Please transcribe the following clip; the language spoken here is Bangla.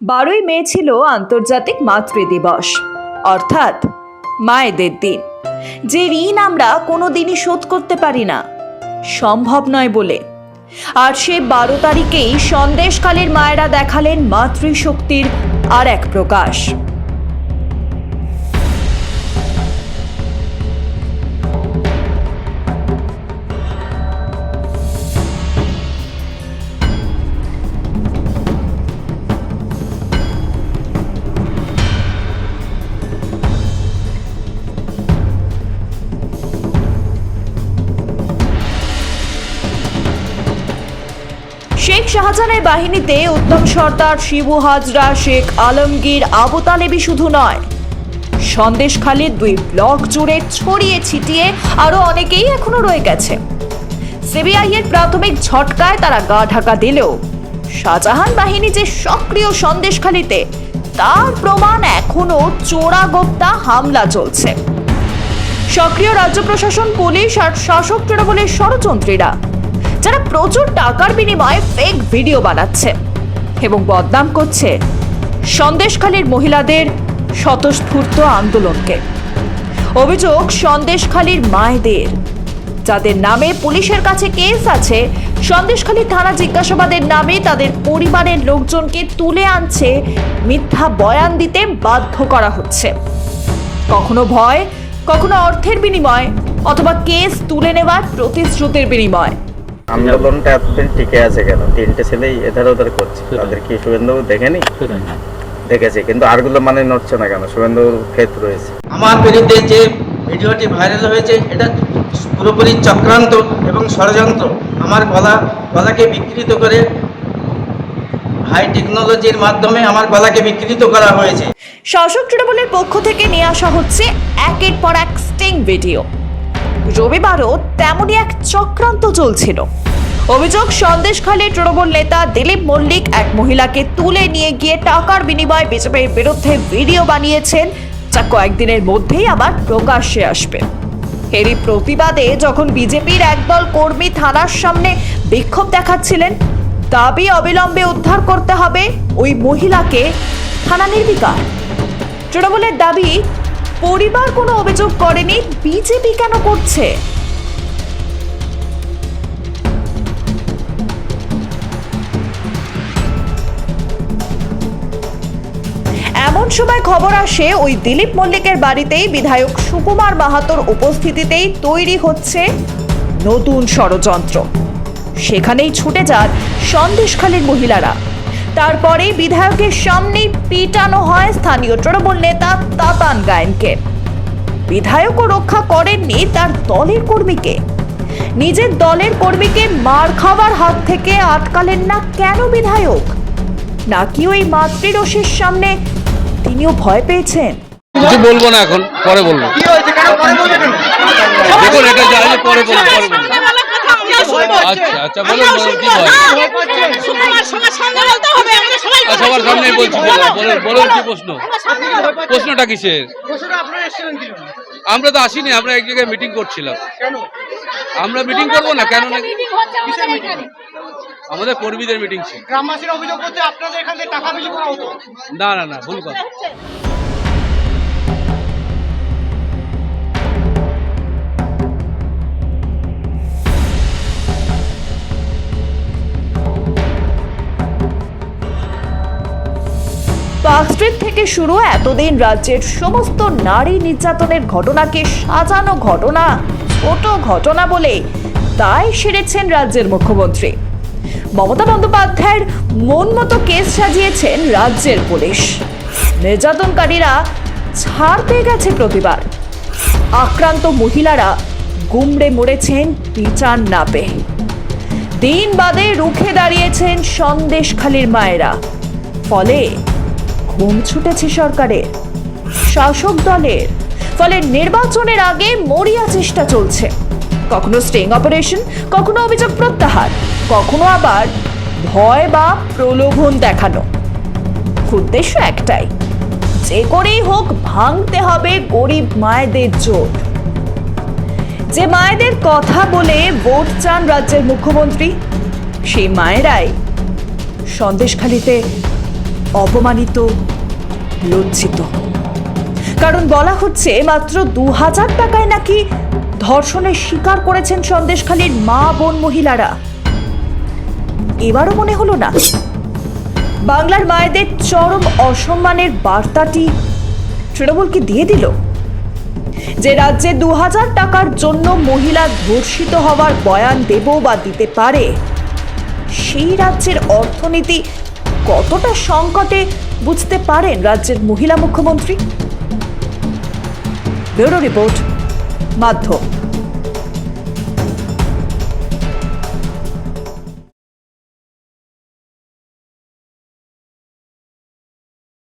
বারোই মে ছিল আন্তর্জাতিক মাতৃদিবস, অর্থাৎ মায়েদের দিন। যে ঋণ আমরা কোনো দিনই শোধ করতে পারি না, সম্ভব নয় বলে। আর সে বারো তারিখেই সন্দেশকালের মায়েরা দেখালেন মাতৃশক্তির আর এক প্রকাশ। শেখ শাহজাহানের বাহিনীতে উত্তম সর্দার শিবু হাজরা, শেখ আলমগীর, আবু তালেবি শুধু নয়। সন্দেশখালীর দুই ব্লক জুড়ে ছড়িয়ে ছিটিয়ে আরও অনেকেই এখনও রয়ে গেছে। সিবিআই এর প্রাথমিক ঝটকায় তারা গা ঢাকা দিলেও শাহজাহান বাহিনী যে সক্রিয় সন্দেশখালীতে, তার প্রমাণ এখনও চোরাগোপ্তা হামলা চলছে। সক্রিয় রাজ্য প্রশাসন, পুলিশ আর শাসক তৃণমূলের ষড়যন্ত্রীরা যারা প্রচুর টাকার বিনিময়ে ফেক ভিডিও বানাচ্ছে এবং বদনাম করছে সন্দেশখালীর মহিলাদের স্বতঃস্ফূর্ত আন্দোলনকে। অভিযোগ, সন্দেশখালীর মায়েদের। যাদের নামে পুলিশের কাছে কেস আছে, সন্দেশখালী থানা জিজ্ঞাসাবাদের নামে তাদের পরিবারের লোকজনকে তুলে আনছে, মিথ্যা বয়ান দিতে বাধ্য করা হচ্ছে। কখনো ভয়, কখনো অর্থের বিনিময় অথবা কেস তুলে নেওয়ার প্রতিশ্রুতির বিনিময়। আন্দোলনটা এতদিন টিকে আছে কেন? তিনটে ছেলেই এধার ওধার করছে। তাদের কি শুভেন্দু দেখেনি দেখেছে কিন্তু আরগুলো মানে নড়ছে না কেন? শুভেন্দুর ক্ষেত রয়েছে। আমার বিরুদ্ধে যে ভিডিওটি ভাইরাল হয়েছে এটা পুরোপুরি চক্রান্ত এবং ষড়যন্ত্র। আমার গলা গলাকে বিকৃত করে হাই টেকনোলজির মাধ্যমে আমার গলাকে বিকৃত করা হয়েছে। শাসক তৃণমূলের পক্ষ থেকে নিয়ে আসা হচ্ছে একের পর এক স্টিং ভিডিও রবিবারও তেমনই এক চক্রান্ত চলছিল। অভিযোগ সন্দেশখালীর তৃণমূল নেতা দিলীপ মল্লিক এক মহিলাকে তুলে নিয়ে গিয়ে টাকার বিনিময়ে বিজেপির বিরুদ্ধে ভিডিও বানিয়েছেন, যা কয়েকদিনের মধ্যেই আবার প্রকাশ্যে আসবে। এরই প্রতিবাদে যখন বিজেপির একদল কর্মী থানার সামনে বিক্ষোভ দেখাচ্ছিলেন, দাবি অবিলম্বে উদ্ধার করতে হবে ওই মহিলাকে থানা নির্বিকার। তৃণমূলের দাবি পরিবার কোনো অভিযোগ করেনি, বিজেপি কেন করছে? এমন সময় খবর আসে, ওই দিলীপ মল্লিকের বাড়িতেই বিধায়ক সুকুমার মাহাতোর উপস্থিতিতেই তৈরি হচ্ছে নতুন ষড়যন্ত্র। সেখানেই ছুটে যান সন্দেশখালীর মহিলারা। তারপরে বিধায়কের সামনেই পিটানো হয় স্থানীয় তৃণমূল নেতা তাতান গায়েনকে। বিধায়কও রক্ষা করেননি তার দলের কর্মীকে। নিজের দলের কর্মীকে মার খাবার হাত থেকে আটকালেন না কেন বিধায়ক? নাকি ওই মাতৃরসের সামনে তিনিও ভয় পেয়েছেন? কিছু বলব না এখন পরে বলব। দেখুন এটা যা আছে পরে বলব পরে বলব। আচ্ছা আচ্ছা বলুন বলুন কি বল সবার সামনেই বলছি বলুন বলুন বলুন কি প্রশ্ন? প্রশ্নটা কিসের? আমরা তো আসিনি আমরা এক জায়গায় মিটিং করছিলাম। আমরা মিটিং করব না? কেন না? আমাদের কর্মীদের মিটিং ছিল। গ্রামবাসীর অভিযোগ করতে আপনাদের এখান থেকে টাকা বিলি করা হতো। না না না ভুল কথা। পার্কস্ট্রিট থেকে শুরু এতদিন রাজ্যের সমস্ত নারী নির্যাতনের ঘটনাকে সাজানো ঘটনা, ছোট ঘটনা বলে তাই সেরেছেন রাজ্যের মুখ্যমন্ত্রী। মমতা বন্দ্যোপাধ্যায়ের মন মতো কেস সাজিয়েছেন রাজ্যের পুলিশ। নির্যাতনকারীরা ছাড় পেয়ে গেছে প্রতিবার। আক্রান্ত মহিলারা গুমড়ে মরেছেন বিচার না পেয়ে। দিন বাদে রুখে দাঁড়িয়েছেন সন্দেশখালীর মায়েরা। ফলে ঘুম ছুটেছে সরকারের। শাসক দলের। ফলে নির্বাচনের আগে মরিয়া চেষ্টা চলছে। কখনো স্টিং অপারেশন কখনো অভিযোগ প্রত্যাহার, কখনো আবার ভয় বা প্রলোভন দেখানো। উদ্দেশ্য একটাই, যে করেই হোক ভাঙতে হবে গরিব মায়েদের জোর যে মায়েদের কথা বলে ভোট চান রাজ্যের মুখ্যমন্ত্রী, সেই মায়েরাই সন্দেশখালিতে অপমানিত, লজ্জিত। কারণ বলা হচ্ছে মাত্র দু হাজার টাকায় নাকি ধর্ষণের শিকার করেছেন সন্দেশখালীর মা, বোন মহিলারা। এবারও মনে হলো না? বাংলার মায়েদের চরম অসম্মানের বার্তাটি তৃণমূলকে দিয়ে দিল? যে রাজ্যে দু হাজার টাকার জন্য মহিলা ধর্ষিত হওয়ার বয়ান দেব বা দিতে পারে, সেই রাজ্যের অর্থনীতি কতটা সংকটে বুঝতে পারেন রাজ্যের মহিলা মুখ্যমন্ত্রী? ব্যুরো রিপোর্ট মাধ্যম।